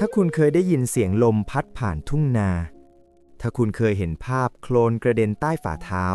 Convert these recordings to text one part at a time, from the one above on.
ถ้าคุณเคยได้ยินเสียงลมพัดผ่านทุ่งนา ถ้าคุณเคยเห็นภาพโคลนกระเด็นใต้ฝ่าเท้า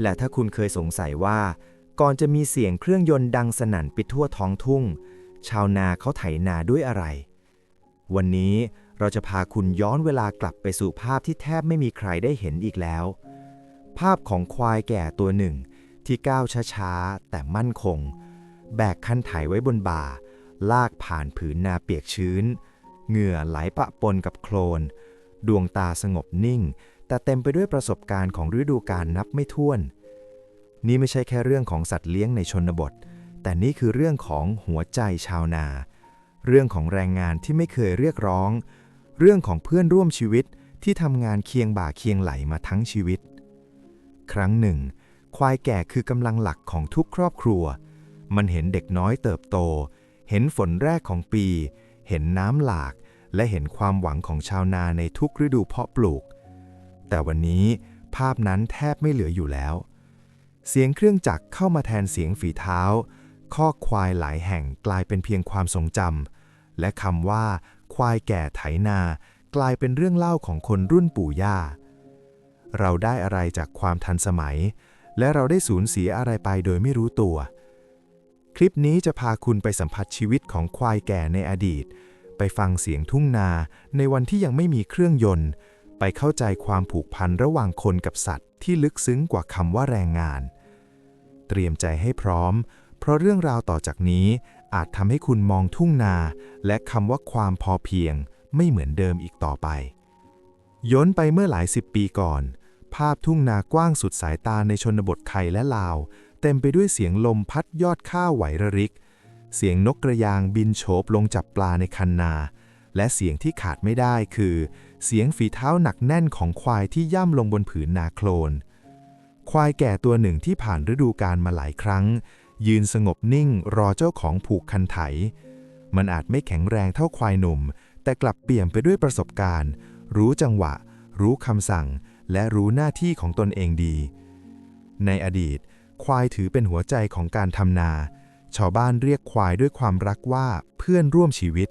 และถ้าคุณเคยสงสัยว่า ก่อนจะมีเสียงเครื่องยนต์ดังสนั่นไปทั่วท้องทุ่ง ชาวนาเขาไถนาด้วยอะไร วันนี้เราจะพาคุณย้อนเวลากลับไปสู่ภาพที่แทบไม่มีใครได้เห็นอีกแล้ว ภาพของควายแก่ตัวหนึ่ง ที่ก้าวช้าๆ แต่มั่นคง แบกคันไถไว้บนบ่า ลากผ่านผืนนาเปียกชื้น เหงื่อไหลปะปนกับโคลน ดวงตาสงบนิ่ง แต่เต็มไปด้วยประสบการณ์ของฤดูกาลนับไม่ถ้วน นี่ไม่ใช่แค่เรื่องของสัตว์เลี้ยงในชนบท แต่นี่คือเรื่องของหัวใจชาวนา เรื่องของแรงงานที่ไม่เคยเรียกร้อง เรื่องของเพื่อนร่วมชีวิตที่ทำงานเคียงบ่าเคียงไหลมาทั้งชีวิต ครั้งหนึ่ง ควายแก่คือกำลังหลักของทุกครอบครัว มันเห็นเด็กน้อยเติบโต เห็นฝนแรกของปี เห็นน้ำหลาก และเห็นความหวังของชาวนาในทุกฤดูเพาะปลูก แต่วันนี้ภาพนั้นแทบไม่เหลืออยู่แล้ว เสียงเครื่องจักรเข้ามาแทนเสียงฝีเท้า ข้อควายหลายแห่งกลายเป็นเพียงความทรงจำและคำว่า ควายแก่ไถนา กลายเป็นเรื่องเล่าของคนรุ่นปู่ย่า เราได้อะไรจากความทันสมัย และเราได้สูญเสียอะไรไปโดยไม่รู้ตัว คลิปนี้จะพาคุณไปสัมผัสชีวิตของควายแก่ในอดีต ไปฟังเสียงทุ่งนาในวันที่ยังไม่มีเครื่องยนต์ ไปเข้าใจความผูกพันระหว่างคนกับสัตว์ที่ลึกซึ้งกว่าคำว่าแรงงาน เตรียมใจให้พร้อม เพราะเรื่องราวต่อจากนี้อาจทำให้คุณมองทุ่งนา และคำว่าความพอเพียงไม่เหมือนเดิมอีกต่อไป ย้อนไปเมื่อหลายสิบปีก่อน ภาพทุ่งนากว้างสุดสายตาในชนบทไทยและลาว เต็มไปด้วยเสียงลมพัดยอดข้าวไหวระริก เสียงนกกระยางบินโฉบลงจับปลาในคันนา และเสียงที่ขาดไม่ได้คือ เสียงฝีเท้าหนักแน่นของควายที่ย่ำลงบนผืนนาโคลน ควายแก่ตัวหนึ่งที่ผ่านฤดูกาลมาหลายครั้ง ยืนสงบนิ่งรอเจ้าของผูกคันไถ มันอาจไม่แข็งแรงเท่าควายหนุ่ม แต่กลับเปี่ยมไปด้วยประสบการณ์ รู้จังหวะ รู้คำสั่ง และรู้หน้าที่ของตนเองดี ในอดีต ควายถือเป็นหัวใจของการทำนา ชาวบ้านเรียกควายด้วยความรักว่าเพื่อนร่วมชีวิต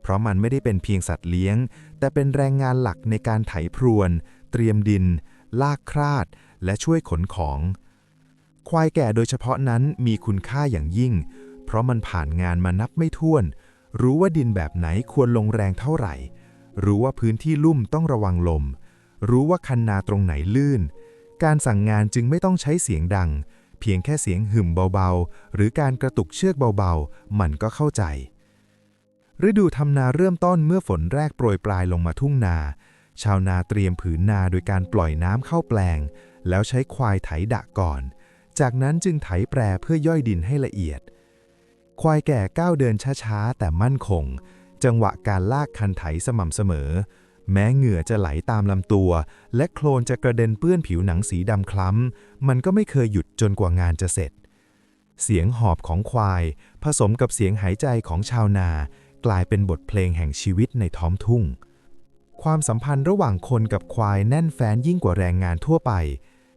เพราะมันไม่ได้เป็นเพียงสัตว์เลี้ยง แต่เป็นแรงงานหลักในการไถพรวน เตรียมดิน ลากคราด และช่วยขนของ ควายแก่โดยเฉพาะนั้นมีคุณค่าอย่างยิ่ง เพราะมันผ่านงานมานับไม่ถ้วน รู้ว่าดินแบบไหนควรลงแรงเท่าไหร่ รู้ว่าพื้นที่ลุ่มต้องระวังลม รู้ว่าคันนาตรงไหนลื่น การสั่งงานจึงไม่ต้องใช้เสียงดัง เพียงแค่เสียงหึมเบาๆ หรือการกระตุกเชือกเบาๆ มันก็เข้าใจ ฤดูทำนาเริ่มต้นเมื่อฝนแรกโปรยปลายลงมาทุ่งนา ชาวนาเตรียมผืนนาโดยการปล่อยน้ำเข้าแปลง แล้วใช้ควายไถดะก่อน จากนั้นจึงไถแปรเพื่อย่อยดินให้ละเอียด ควายแก่ก้าวเดินช้าๆ แต่มั่นคง จังหวะการลากคันไถสม่ำเสมอ แม้เหงื่อจะไหลตามลำตัว และโคลนจะกระเด็นเปื้อนผิวหนังสีดำคล้ำ มันก็ไม่เคยหยุดจนกว่างานจะเสร็จ เสียงหอบของควาย ผสมกับเสียงหายใจของชาวนา กลายเป็นบทเพลงแห่งชีวิตในท้องทุ่ง ความสัมพันธ์ระหว่างคนกับควายแน่นแฟ้นยิ่งกว่าแรงงานทั่วไป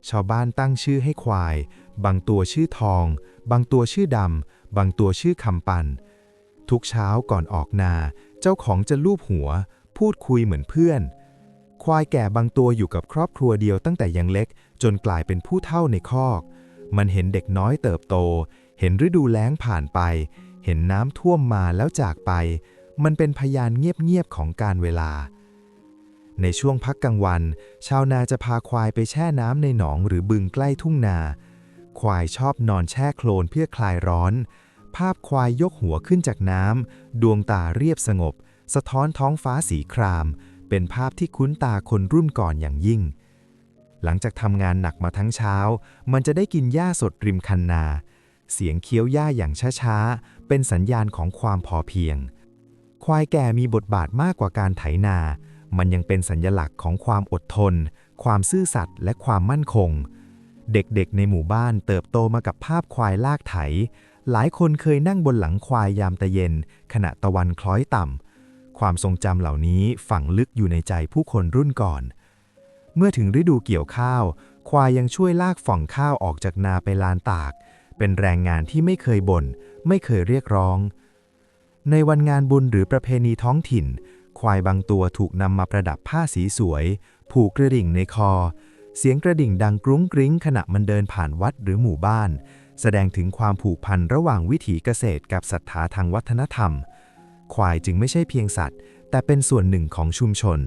ชาวบ้านตั้งชื่อให้ควาย บางตัวชื่อทอง บางตัวชื่อดำ บางตัวชื่อคำปัน ทุกเช้าก่อนออกนา เจ้าของจะลูบหัว พูดคุยเหมือนเพื่อน ควายแก่บางตัวอยู่กับครอบครัวเดียวตั้งแต่ยังเล็ก จนกลายเป็นผู้เฒ่าในคอก มันเห็นเด็กน้อยเติบโต เห็นฤดูแล้งผ่านไป เห็นน้ำท่วมมาแล้วจากไป มันเป็นพยานเงียบๆของการเวลา ในช่วงพักกลางวัน ชาวนาจะพาควายไปแช่น้ำในหนองหรือบึงใกล้ทุ่งนา ควายชอบนอนแช่โคลนเพื่อคลายร้อน ภาพควายยกหัวขึ้นจากน้ำดวงตาเรียบสงบ สะท้อนท้องฟ้าสีคราม เป็นภาพที่คุ้นตาคนรุ่นก่อนอย่างยิ่ง หลังจากทำงานหนักมาทั้งเช้า มันจะได้กินหญ้าสดริมคันนา เสียงเคี้ยวหญ้าอย่างช้าๆ เป็นสัญญาณของความพอเพียง ควายแก่มีบทบาทมากกว่าการไถนา มันยังเป็นสัญลักษณ์ของความอดทน ความซื่อสัตย์และความมั่นคง เด็กๆ ในหมู่บ้านเติบโตมากับภาพควายลากไถ หลายคนเคยนั่งบนหลังควายยามตะเย็น ขณะตะวันคล้อยต่ำ ความทรงจำเหล่านี้ฝังลึกอยู่ในใจผู้คนรุ่นก่อน เมื่อถึงฤดูเกี่ยวข้าว ควายยังช่วยลากฝ่องข้าวออกจากนาไปลานตาก เป็นแรงงานที่ไม่เคยบน่น ไม่เคยเรียกร้อง ในวันงานบุญหรือประเพณีท้องถิ่น ควายบางตัวถูกนำมาประดับผ้าสีสวย ผูกกระดิ่งในคอ เสียงกระดิ่งดังกรุ้งกริ้งขณะมันเดินผ่านวัดหรือหมู่บ้าน แสดงถึงความผูกพันระหว่างวิถีเกษตรกับศรัทธาทางวัฒนธรรม ควายจึงไม่ใช่เพียงสัตว์ แต่เป็นส่วนหนึ่งของชุมชน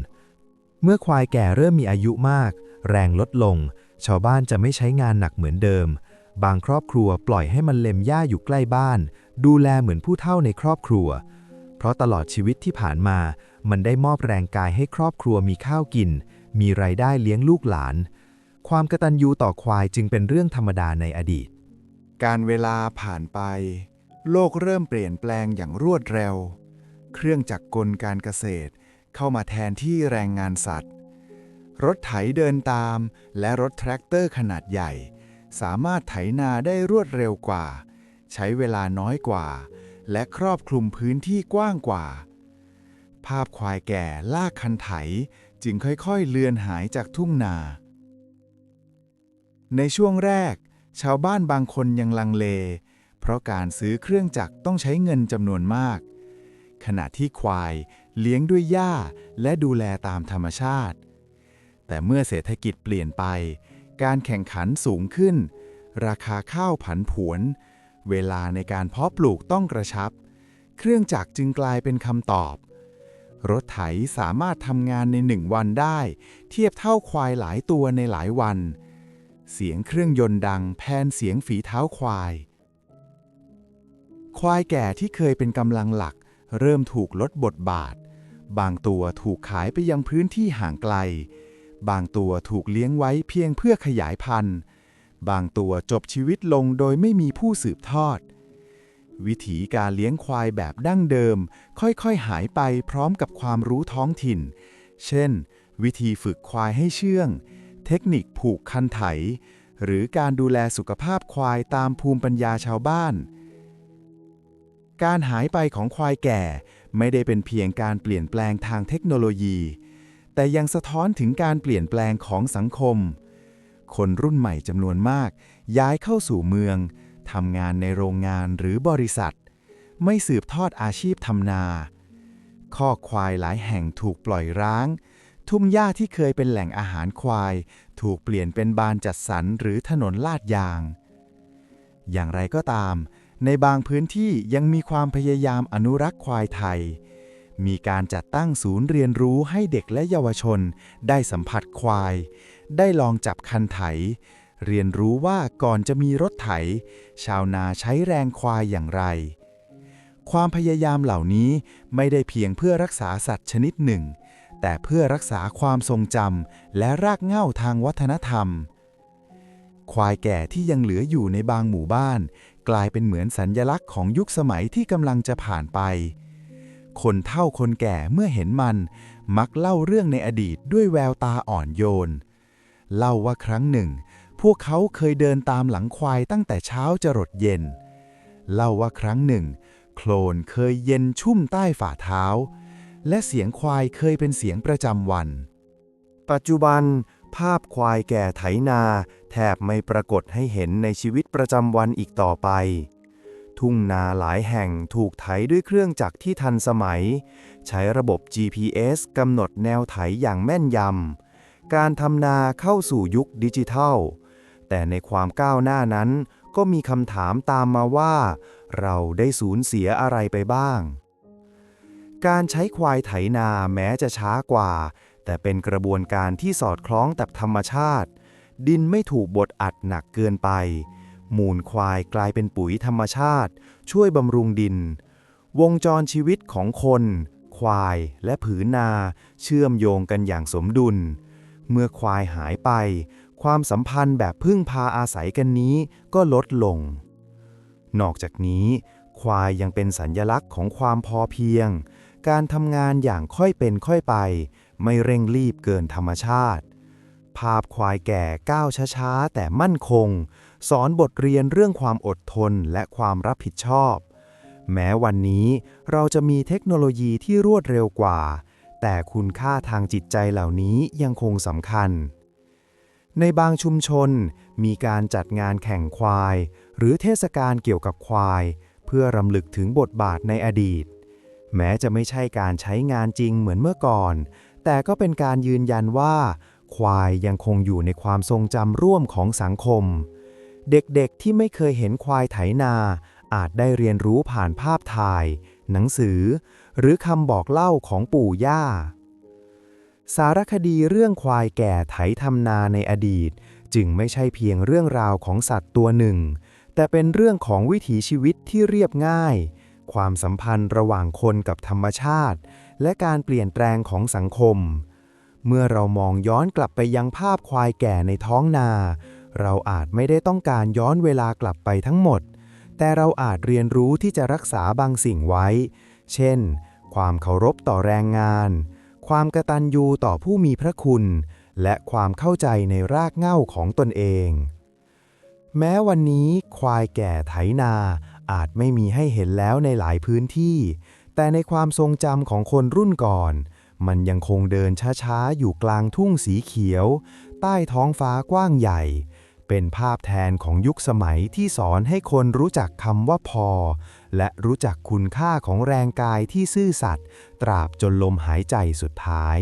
เมื่อควายแก่เริ่มมีอายุมาก แรงลดลง ชาวบ้านจะไม่ใช้งานหนักเหมือนเดิม บางครอบครัวปล่อยให้มันเล็มหญ้าอยู่ใกล้บ้าน ดูแลเหมือนผู้เฒ่าในครอบครัว เพราะตลอดชีวิตที่ผ่านมา มันได้มอบแรงกายให้ครอบครัวมีข้าวกิน มีไรายได้เลี้ยงลูกหลาน ความกตัญญูต่อควายจึงเป็นเรื่องธรรมดาในอดีต การเวลาผ่านไป โลกเริ่มเปลี่ยนแปลงอย่างรวดเร็ว เครื่องจักรกลการเกษตร เข้ามาแทนที่แรงงานสัตว์ รถไถเดินตาม และรถแทรกเตอร์ขนาดใหญ่ สามารถไถนาได้รวดเร็วกว่า ใช้เวลาน้อยกว่า และครอบคลุมพื้นที่กว้างกว่า ภาพควายแก่ลากคันไถจึงค่อยๆ เลือนหายจากทุ่งนา ในช่วงแรก ชาวบ้านบางคนยังลังเล เพราะการซื้อเครื่องจักรต้องใช้เงินจำนวนมาก ขณะที่ควายเลี้ยงด้วยหญ้าและดูแลตามธรรมชาติ แต่เมื่อเศรษฐกิจเปลี่ยนไป การแข่งขันสูงขึ้น ราคาข้าวผันผวน เวลาในการเพาะปลูกต้องกระชับ เครื่องจักรจึงกลายเป็นคำตอบ รถไถสามารถทำงานในหนึ่งวันได้ เทียบเท่าควายหลายตัวในหลายวัน เสียงเครื่องยนต์ดังแพนเสียงฝีเท้าควายควายแก่ที่เคยเป็นกำลังหลัก เริ่มถูกลดบทบาท บางตัวถูกขายไปยังพื้นที่ห่างไกล บางตัวถูกเลี้ยงไว้เพียงเพื่อขยายพันธุ์ บางตัวจบชีวิตลงโดยไม่มีผู้สืบทอด วิถีการเลี้ยงควายแบบดั้งเดิม ค่อยๆหายไปพร้อมกับความรู้ท้องถิ่น เช่น วิธีฝึกควายให้เชื่อง เทคนิคผูกคันไถ หรือการดูแลสุขภาพควายตามภูมิปัญญาชาวบ้าน การหายไปของควายแก่ ไม่ได้เป็นเพียงการเปลี่ยนแปลงทางเทคโนโลยี แต่ยังสะท้อนถึงการเปลี่ยนแปลงของสังคม คนรุ่นใหม่จำนวนมาก ย้ายเข้าสู่เมืองทำงานในโรงงานหรือบริษัท ไม่สืบทอดอาชีพทำนาข้อควายหลายแห่งถูกปล่อยร้าง ทุ่งหญ้าที่เคยเป็นแหล่งอาหารควาย ถูกเปลี่ยนเป็นบานจัดสรรหรือถนนลาดยาง อย่างไรก็ตาม ในบางพื้นที่ยังมีความพยายามอนุรักษ์ควายไทย มีการจัดตั้งศูนย์เรียนรู้ให้เด็กและเยาวชน ได้สัมผัสควาย ได้ลองจับคันไถ เรียนรู้ว่าก่อนจะมีรถไถ ชาวนาใช้แรงควายอย่างไร ความพยายามเหล่านี้ไม่ได้เพียงเพื่อรักษาสัตว์ชนิดหนึ่ง แต่เพื่อรักษาความทรงจำและรากเหง้าทางวัฒนธรรมควายแก่ที่ยังเหลืออยู่ในบางหมู่บ้าน กลายเป็นเหมือนสัญญลักษณ์ของยุคสมัยที่กำลังจะผ่านไป คนเฒ่าคนแก่เมื่อเห็นมัน มักเล่าเรื่องในอดีตด้วยแววตาอ่อนโยน เล่าว่าครั้งหนึ่ง พวกเขาเคยเดินตามหลังควายตั้งแต่เช้าจรดเย็น เล่าว่าครั้งหนึ่ง โคลนเคยเย็นชุ่มใต้ฝ่าเท้า และเสียงควายเคยเป็นเสียงประจำวัน ปัจจุบัน ภาพควายแก่ไถนา แทบไม่ปรากฏให้เห็นในชีวิตประจำวันอีกต่อไป ทุ่งนาหลายแห่งถูกไถด้วยเครื่องจักรที่ทันสมัย ใช้ระบบ GPS กำหนดแนวไถอย่างแม่นยำ การทำนาเข้าสู่ยุคดิจิทัล แต่ในความก้าวหน้านั้น ก็มีคำถามตามมาว่า เราได้สูญเสียอะไรไปบ้างการใช้ควายไถนาแม้จะช้ากว่า แต่เป็นกระบวนการที่สอดคล้องกับธรรมชาติ ดินไม่ถูกบดอัดหนักเกินไป มูลควายกลายเป็นปุ๋ยธรรมชาติ ช่วยบำรุงดิน วงจรชีวิตของคน ควายและผืนนา เชื่อมโยงกันอย่างสมดุล เมื่อควายหายไป ความสัมพันธ์แบบพึ่งพาอาศัยกันนี้ก็ลดลง นอกจากนี้ ควายยังเป็นสัญญลักษณ์ของความพอเพียง การทำงานอย่างค่อยเป็นค่อยไป ไม่เร่งรีบเกินธรรมชาติ ภาพควายแก่ก้าวช้าๆ แต่มั่นคง สอนบทเรียนเรื่องความอดทนและความรับผิดชอบ แม้วันนี้เราจะมีเทคโนโลยีที่รวดเร็วกว่า แต่คุณค่าทางจิตใจเหล่านี้ยังคงสำคัญ ในบางชุมชนมีการจัดงานแข่งควาย หรือเทศกาลเกี่ยวกับควาย เพื่อรำลึกถึงบทบาทในอดีต แม้จะไม่ใช่การใช้งานจริงเหมือนเมื่อก่อน แต่ก็เป็นการยืนยันว่า ควายยังคงอยู่ในความทรงจำร่วมของสังคม เด็กๆที่ไม่เคยเห็นควายไถนา อาจได้เรียนรู้ผ่านภาพถ่าย หนังสือ หรือคำบอกเล่าของปู่ย่า สารคดีเรื่องควายแก่ไถทำนาในอดีต จึงไม่ใช่เพียงเรื่องราวของสัตว์ตัวหนึ่ง แต่เป็นเรื่องของวิถีชีวิตที่เรียบง่าย ความสัมพันธ์ระหว่างคนกับธรรมชาติ และการเปลี่ยนแปลงของสังคม เมื่อเรามองย้อนกลับไปยังภาพควายแก่ในท้องนา เราอาจไม่ได้ต้องการย้อนเวลากลับไปทั้งหมด แต่เราอาจเรียนรู้ที่จะรักษาบางสิ่งไว้ เช่น ความเคารพต่อแรงงาน ความกตัญญูต่อผู้มีพระคุณ และความเข้าใจในรากเหง้าของตนเอง แม้วันนี้ควายแก่ไถนา อาจไม่มีให้เห็นแล้วในหลายพื้นที่ แต่ในความทรงจำของคนรุ่นก่อน มันยังคงเดินช้าๆ อยู่กลางทุ่งสีเขียว ใต้ท้องฟ้ากว้างใหญ่ เป็นภาพแทนของยุคสมัยที่สอนให้คนรู้จักคำว่าพอ และรู้จักคุณค่าของแรงกายที่ซื่อสัตย์ตราบจนลมหายใจสุดท้าย